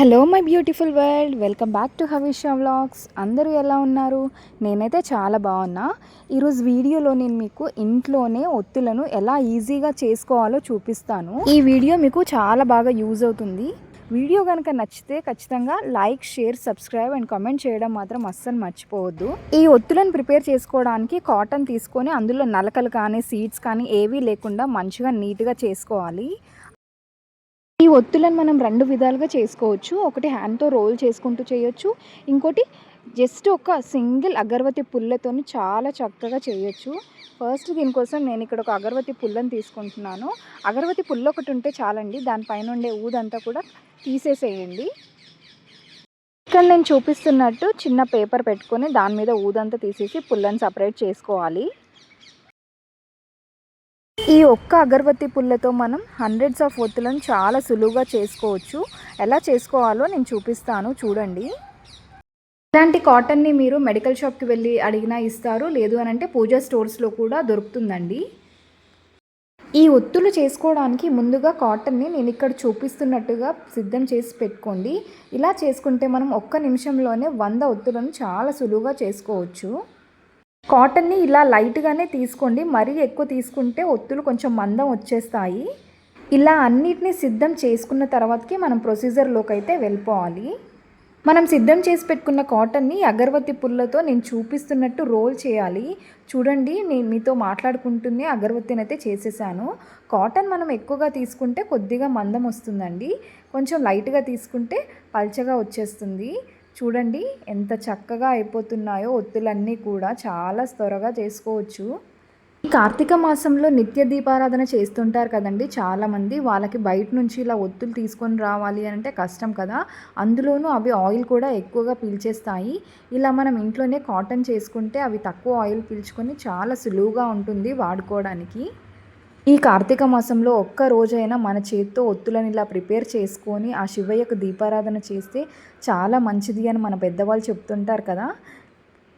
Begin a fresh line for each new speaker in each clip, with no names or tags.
Hello my beautiful world welcome back to Havisha vlogs అందరూ ఎలా ఉన్నారు? నేనైతే చాలా బాగున్నా. ఈరోజు వీడియోలో నేను మీకు ఇంట్లోనే ఒత్తులను ఎలా ఈజీగా చేసుకోవాలో చూపిస్తాను. ఈ వీడియో మీకు చాలా బాగా యూజ్ అవుతుంది. వీడియో కనుక నచ్చితే ఖచ్చితంగా like share subscribe and comment చేయడం మాత్రం అస్సలు మర్చిపోవద్దు. ఈ ఒత్తులను ప్రిపేర్ చేసుకోవడానికి కాటన్ తీసుకొని అందులో నలకలు కానీ సీడ్స్ కానీ ఏవీ లేకుండా మంచిగా నీట్గా చేసుకోవాలి. ఈ ఒత్తులను మనం రెండు విధాలుగా చేసుకోవచ్చు. ఒకటి హ్యాండ్తో రోల్ చేసుకుంటూ చేయొచ్చు. ఇంకోటి జస్ట్ ఒక సింగిల్ అగరవతి పుల్లతోని చాలా చక్కగా చేయొచ్చు. ఫస్ట్ దీనికోసం నేను ఇక్కడ ఒక అగరవతి పుల్లని తీసుకుంటున్నాను. అగరవతి పుల్ల ఒకటి ఉంటే చాలండి. దానిపైన ఉండే ఊదంతా కూడా తీసేసేయండి. ఇక్కడ నేను చూపిస్తున్నట్టు చిన్న పేపర్ పెట్టుకొని దాని మీద ఊదంతా తీసేసి పుల్లని సపరేట్ చేసుకోవాలి. ఈ ఒక్క అగరబత్తి పుల్లతో మనం హండ్రెడ్స్ ఆఫ్ ఒత్తులను చాలా సులువుగా చేసుకోవచ్చు. ఎలా చేసుకోవాలో నేను చూపిస్తాను చూడండి. ఇలాంటి కాటన్ని మీరు మెడికల్ షాప్కి వెళ్ళి అడిగినా ఇస్తారు. లేదు అని అంటే పూజా స్టోర్స్లో కూడా దొరుకుతుందండి. ఈ ఒత్తులు చేసుకోవడానికి ముందుగా కాటన్ని నేను ఇక్కడ చూపిస్తున్నట్టుగా సిద్ధం చేసి పెట్టుకోండి. ఇలా చేసుకుంటే మనం ఒక్క నిమిషంలోనే వంద ఒత్తులను చాలా సులువుగా చేసుకోవచ్చు. కాటన్ని ఇలా లైట్గానే తీసుకోండి. మరీ ఎక్కువ తీసుకుంటే ఒత్తులు కొంచెం మందం వచ్చేస్తాయి. ఇలా అన్నిటినీ సిద్ధం చేసుకున్న తర్వాతకి మనం ప్రొసీజర్లోకి అయితే వెళ్ళిపోవాలి. మనం సిద్ధం చేసి పెట్టుకున్న కాటన్ని అగరవత్తి పుల్లతో నేను చూపిస్తున్నట్టు రోల్ చేయాలి. చూడండి నేను మీతో మాట్లాడుకుంటూనే అగరవత్తిని అయితే చేసేసాను. కాటన్ మనం ఎక్కువగా తీసుకుంటే కొద్దిగా మందం వస్తుందండి. కొంచెం లైట్గా తీసుకుంటే పల్చగా వచ్చేస్తుంది. చూడండి ఎంత చక్కగా అయిపోతున్నాయో ఒత్తులన్నీ కూడా చాలా త్వరగా చేసుకోవచ్చు. ఈ కార్తీక మాసంలో నిత్య దీపారాధన చేస్తుంటారు కదండి చాలామంది. వాళ్ళకి బయట నుంచి ఇలా ఒత్తులు తీసుకొని రావాలి అని అంటే కష్టం కదా. అందులోనూ అవి ఆయిల్ కూడా ఎక్కువగా పీల్చేస్తాయి. ఇలా మనం ఇంట్లోనే కాటన్ చేసుకుంటే అవి తక్కువ ఆయిల్ పీల్చుకొని చాలా సులువుగా ఉంటుంది వాడుకోవడానికి. ఈ కార్తీక మాసంలో ఒక్క రోజైనా మన చేతితో ఒత్తులను ఇలా ప్రిపేర్ చేసుకొని ఆ శివయ్యకు దీపారాధన చేస్తే చాలా మంచిది అని మన పెద్దవాళ్ళు చెప్తుంటారు కదా.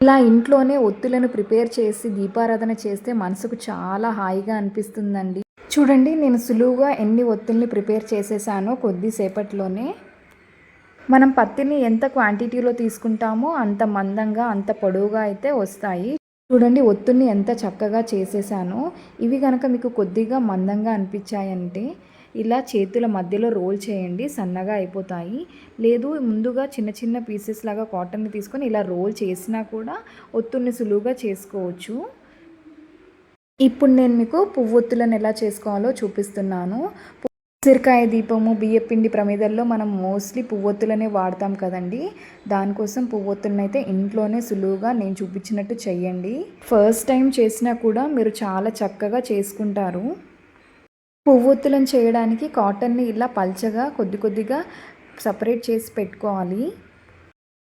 ఇలా ఇంట్లోనే ఒత్తులను ప్రిపేర్ చేసి దీపారాధన చేస్తే మనసుకు చాలా హాయిగా అనిపిస్తుందండి. చూడండి నేను సులువుగా ఎన్ని ఒత్తుల్ని ప్రిపేర్ చేసేసానో కొద్దిసేపట్లోనే. మనం పత్తిని ఎంత క్వాంటిటీలో తీసుకుంటామో అంత మందంగా అంత పొడవుగా అయితే వస్తాయి. చూడండి ఒత్తుని ఎంత చక్కగా చేసేసానో. ఇవి కనుక మీకు కొద్దిగా మందంగా అనిపించాయంటే ఇలా చేతుల మధ్యలో రోల్ చేయండి సన్నగా అయిపోతాయి. లేదు ముందుగా చిన్న చిన్న పీసెస్ లాగా కాటన్ని తీసుకొని ఇలా రోల్ చేసినా కూడా ఒత్తుల్ని సులువుగా చేసుకోవచ్చు. ఇప్పుడు నేను మీకు పువ్వొత్తులను ఎలా చేసుకోవాలో చూపిస్తున్నాను. ఉసిరికాయ దీపము బియ్యపిండి ప్రమిదల్లో మనం మోస్ట్లీ పువ్వొత్తులనే వాడతాం కదండి. దానికోసం పువ్వొత్తులను అయితే ఇంట్లోనే సులువుగా నేను చూపించినట్టు చెయ్యండి. ఫస్ట్ టైం చేసినా కూడా మీరు చాలా చక్కగా చేసుకుంటారు. పువ్వొత్తులను చేయడానికి కాటన్ని ఇలా పల్చగా కొద్ది కొద్దిగా సపరేట్ చేసి పెట్టుకోవాలి.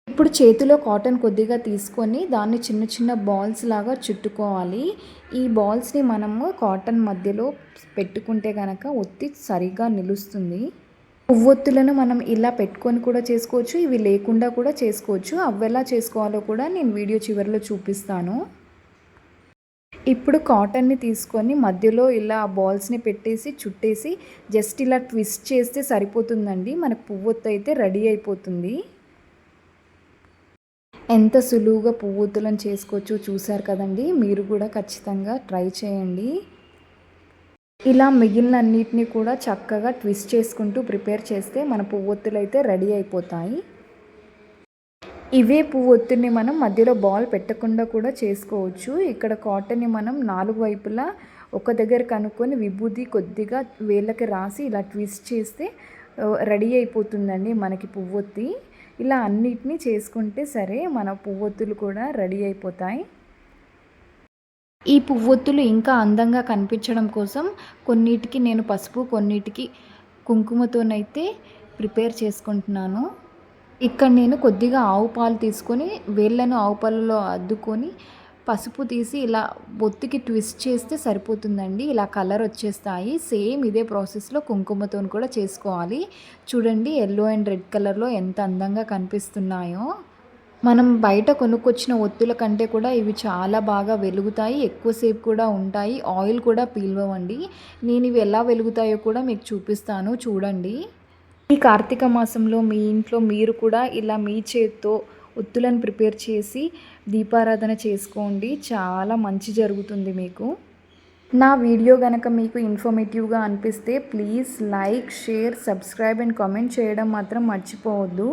ఇప్పుడు చేతిలో కాటన్ కొద్దిగా తీసుకొని దాన్ని చిన్న చిన్న బాల్స్ లాగా చుట్టుకోవాలి. ఈ బాల్స్ని మనము కాటన్ మధ్యలో పెట్టుకుంటే కనుక ఒత్తి సరిగా నిలుస్తుంది. పువ్వొత్తులను మనం ఇలా పెట్టుకొని కూడా చేసుకోవచ్చు ఇవి లేకుండా కూడా చేసుకోవచ్చు. అవి ఎలా చేసుకోవాలో కూడా నేను వీడియో చివరిలో చూపిస్తాను. ఇప్పుడు కాటన్ని తీసుకొని మధ్యలో ఇలా బాల్స్ని పెట్టేసి చుట్టేసి జస్ట్ ఇలా ట్విస్ట్ చేస్తే సరిపోతుందండి. మనకు పువ్వొత్తు అయితే రెడీ అయిపోతుంది. ఎంత సులువుగా పువ్వుతులను చేసుకోవచ్చో చూసారు కదండి. మీరు కూడా ఖచ్చితంగా ట్రై చేయండి. ఇలా మిగిలిన అన్నిటినీ కూడా చక్కగా ట్విస్ట్ చేసుకుంటూ ప్రిపేర్ చేస్తే మన పువ్వొత్తులు అయితే రెడీ అయిపోతాయి. ఇవే పువ్వొత్తుని మనం మధ్యలో బాల్ పెట్టకుండా కూడా చేసుకోవచ్చు. ఇక్కడ కాటన్ని మనం నాలుగు వైపులా ఒక దగ్గర కనుక్కొని విభూది కొద్దిగా వేళ్ళకి రాసి ఇలా ట్విస్ట్ చేస్తే రెడీ అయిపోతుందండి మనకి పువ్వొత్తి. ఇలా అన్నిటినీ చేసుకుంటే సరే మన పువ్వొత్తులు కూడా రెడీ అయిపోతాయి. ఈ పువ్వొత్తులు ఇంకా అందంగా కనిపించడం కోసం కొన్నిటికి నేను పసుపు కొన్నిటికి కుంకుమతోనైతే ప్రిపేర్ చేసుకుంటున్నాను. ఇక్కడ నేను కొద్దిగా ఆవు పాలు తీసుకొని వేళ్ళను ఆవు పాలలో అద్దుకొని పసుపు తీసి ఇలా బొత్తికి ట్విస్ట్ చేస్తే సరిపోతుందండి. ఇలా కలర్ వచ్చేస్తాయి. సేమ్ ఇదే ప్రాసెస్లో కుంకుమతో కూడా చేసుకోవాలి. చూడండి ఎల్లో అండ్ రెడ్ కలర్లో ఎంత అందంగా కనిపిస్తున్నాయో. మనం బయట కొనుక్కొచ్చిన ఒత్తుల కంటే కూడా ఇవి చాలా బాగా వెలుగుతాయి. ఎక్కువసేపు కూడా ఉంటాయి. ఆయిల్ కూడా పీల్వండి నేను ఇవి ఎలా వెలుగుతాయో కూడా మీకు చూపిస్తాను. చూడండి. ఈ కార్తీక మాసంలో మీ ఇంట్లో మీరు కూడా ఇలా మీ చేత్తో ఒత్తులను ప్రిపేర్ చేసి దీపారాధన చేసుకోండి. చాలా మంచి జరుగుతుంది మీకు. నా వీడియో కనుక మీకు ఇన్ఫర్మేటివ్గా అనిపిస్తే please like share subscribe and comment చేయడం మాత్రం మర్చిపోవద్దు.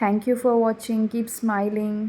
Thank you for watching. Keep smiling.